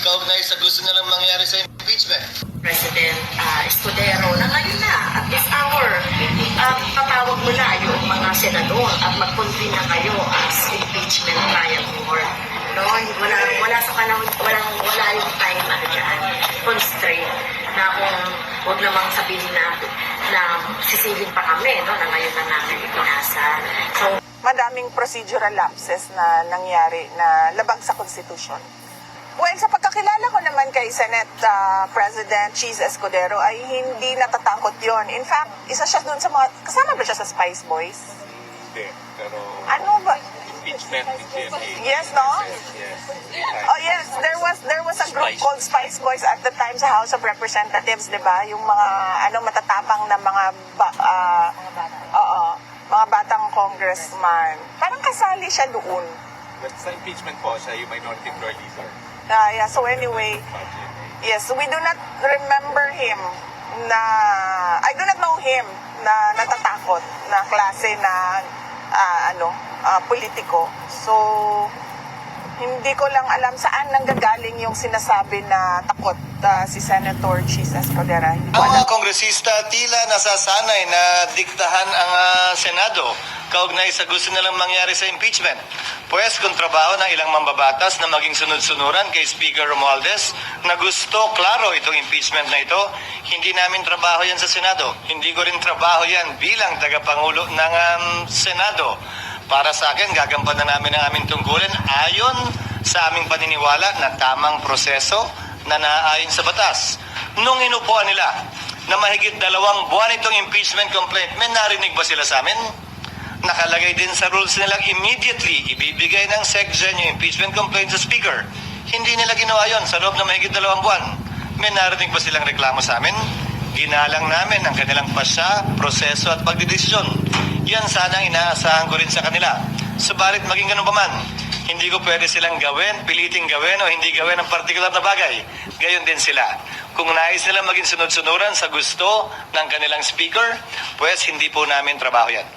kaugnay sa gusto nilang mangyari sa impeachment. President uh, Escudero na ngayon na at this hour uh, patawag mo na yung mga senador at mag-convene na kayo as impeachment trial court. No, wala wala sa panahon wala wala yung time ano diyan constraint na kung wag namang sabihin na na sisilin pa kami no na ngayon na namin ipinasa. So madaming procedural lapses na nangyari na labag sa konstitusyon. Well, sa pagkakilala ko naman kay Senate uh, President Cheese Escudero ay hindi natatakot yon. In fact, isa siya doon sa mga, kasama ba siya sa Spice Boys? Hindi, pero Ano ba? impeachment ni GMA. Yes, no? Yes. Oh yes, there was there was a group Spice. called Spice Boys at the time sa House of Representatives, 'di ba? Yung mga ano matatapang na mga ba, ah, oo, mga batang congressman. Parang kasali siya doon. But sa impeachment po, siya yung minority floor leader. Ah, yeah, so anyway, yes, we do not remember him na I do not know him na natatakot na klase na ah, ano, ah, politiko. So hindi ko lang alam saan nanggagaling yung sinasabi na takot ah, si Senator Cheese Escudera. Ang mga kongresista tila nasasanay na diktahan ang ah, Senado kaugnay sa gusto nilang mangyari sa impeachment. Pwes kung trabaho ng ilang mambabatas na maging sunod-sunuran kay Speaker Romualdez na gusto klaro itong impeachment na ito, hindi namin trabaho yan sa Senado. Hindi ko rin trabaho yan bilang tagapangulo ng um, Senado. Para sa akin, gagampanan namin ang aming tungkulin ayon sa aming paniniwala na tamang proseso na naaayon sa batas. Nung inupuan nila na mahigit dalawang buwan itong impeachment complaint, may narinig ba sila sa amin? Nakalagay din sa rules nilang immediately ibibigay ng SecGen yung impeachment complaint sa Speaker. Hindi nila ginawa yon sa loob ng mahigit dalawang buwan. May narinig ba silang reklamo sa amin? Ginalang namin ang kanilang pasya, proseso at pagdidesisyon. Yan sana ang inaasahan ko rin sa kanila. Subalit maging ganun pa man, hindi ko pwede silang gawin, piliting gawin o hindi gawin ang partikular na bagay. Gayon din sila. Kung nais nilang maging sunod-sunuran sa gusto ng kanilang speaker, pues hindi po namin trabaho yan.